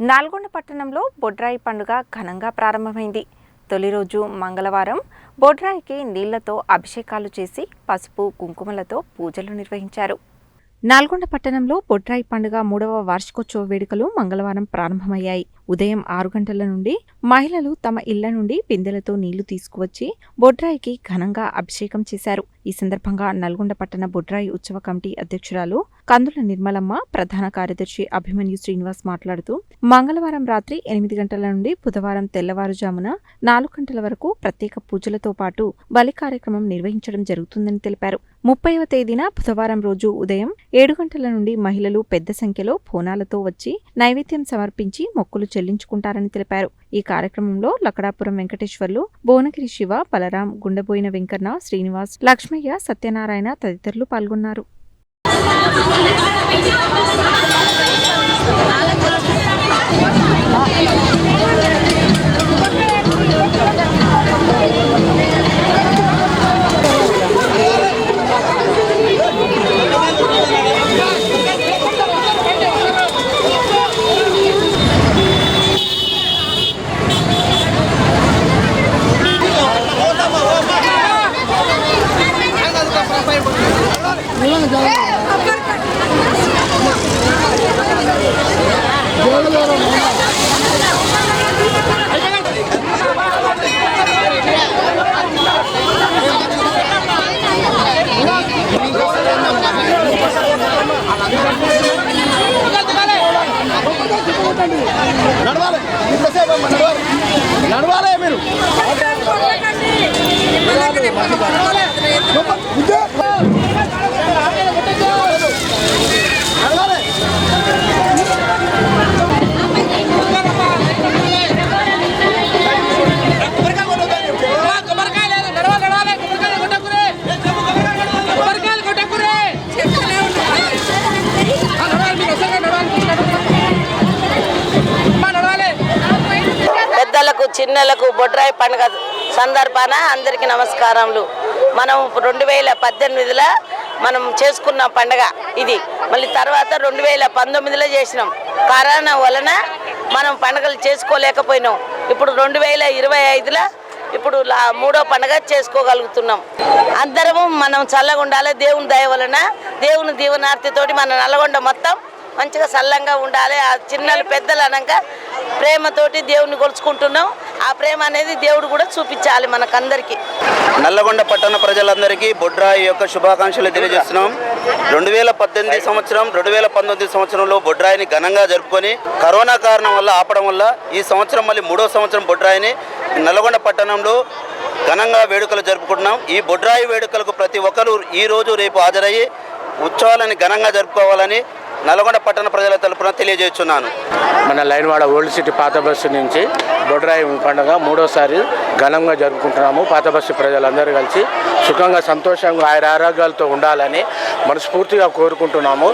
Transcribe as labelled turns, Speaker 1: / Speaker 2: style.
Speaker 1: నల్గొండ పట్టణంలో బొడ్రాయి పండుగ ఘనంగా ప్రారంభమైంది. తొలి రోజు మంగళవారం బొడ్రాయికి నీళ్ళతో అభిషేకాలు చేసి పసుపు కుంకుమలతో పూజలు నిర్వహించారు. నల్గొండ పట్టణంలో బొడ్రాయి పండుగ మూడవ వార్షికోత్సవ వేడుకలు మంగళవారం ప్రారంభమయ్యాయి. ఉదయం ఆరు గంటల నుండి మహిళలు తమ ఇళ్ళ నుండి పిందెలతో నీళ్ళు తీసుకువచ్చి బొడ్రాయికి ఘనంగా అభిషేకం చేశారు. ఈ సందర్భంగా నల్గొండ పట్టణ బొడ్రాయి ఉత్సవ కమిటీ అధ్యక్షురాలు కందుల నిర్మలమ్మ ప్రధాన కార్యదర్శి అభిమన్యు శ్రీనివాస్ మాట్లాడుతూ మంగళవారం రాత్రి ఎనిమిది గంటల నుండి బుధవారం తెల్లవారుజామున నాలుగు గంటల వరకు ప్రత్యేక పూజలతో పాటు బలి కార్యక్రమం నిర్వహించడం జరుగుతుందని తెలిపారు. ముప్పైవ తేదీన బుధవారం రోజు ఉదయం ఏడు గంటల నుండి మహిళలు పెద్ద సంఖ్యలో బోనాలతో వచ్చి నైవేద్యం సమర్పించి మొక్కులు చెల్లించుకుంటారని తెలిపారు. ఈ కార్యక్రమంలో లకడాపురం వెంకటేశ్వర్లు భువనగిరి శివ బలరాం గుండెబోయిన వెంకన్న శ్రీనివాస్ లక్ష్మయ్య సత్యనారాయణ తదితరులు పాల్గొన్నారు.
Speaker 2: 别乱
Speaker 3: 扔 చిన్నలకు బొడ్రాయి పండుగ సందర్భాన అందరికీ నమస్కారములు. మనం రెండు వేల పద్దెనిమిదిలో మనం చేసుకున్న పండుగ ఇది. మళ్ళీ తర్వాత రెండు వేల పంతొమ్మిదిలో చేసినాం. కరోనా వలన మనం పండుగలు చేసుకోలేకపోయినాం. ఇప్పుడు రెండు వేల ఇరవై ఐదులో ఇప్పుడు లా- మూడో పండుగ చేసుకోగలుగుతున్నాం. అందరము మనం చల్లగా ఉండాలి దేవుని దయ వలన దేవుని దీవనార్తితోటి మన నల్గొండ మొత్తం మంచిగా సల్లంగా ఉండాలి. ఆ చిన్నలు పెద్దలు అనక ప్రేమతోటి దేవుని కొలుచుకుంటున్నాం. ఆ ప్రేమ అనేది దేవుడు కూడా చూపించాలి మనకందరికీ.
Speaker 4: నల్లగొండ పట్టణ ప్రజలందరికీ బొడ్రాయి యొక్క శుభాకాంక్షలు తెలియజేస్తున్నాం. రెండు వేల పద్దెనిమిది సంవత్సరం రెండు వేల పంతొమ్మిది సంవత్సరంలో బొడ్రాయిని ఘనంగా జరుపుకొని కరోనా కారణం వల్ల ఆపడం వల్ల ఈ సంవత్సరం మళ్ళీ మూడో సంవత్సరం బొడ్రాయిని నల్లగొండ పట్టణంలో ఘనంగా వేడుకలు జరుపుకుంటున్నాం. ఈ బొడ్రాయి వేడుకలకు ప్రతి ఒక్కరూ ఈ రోజు రేపు హాజరయ్యి ఉత్సవాలను ఘనంగా జరుపుకోవాలని నల్గొండ పట్టణ ప్రజల తరపున తెలియజేస్తున్నాను.
Speaker 5: మన లైన్వాడ ఓల్డ్ సిటీ పాత బస్సు నుంచి బొడ్రాయి పండుగ మూడోసారి ఘనంగా జరుపుకుంటున్నాము. పాత బస్సు ప్రజలందరూ కలిసి సుఖంగా సంతోషంగా ఆయన ఆరోగ్యాలతో ఉండాలని మనస్ఫూర్తిగా కోరుకుంటున్నాము.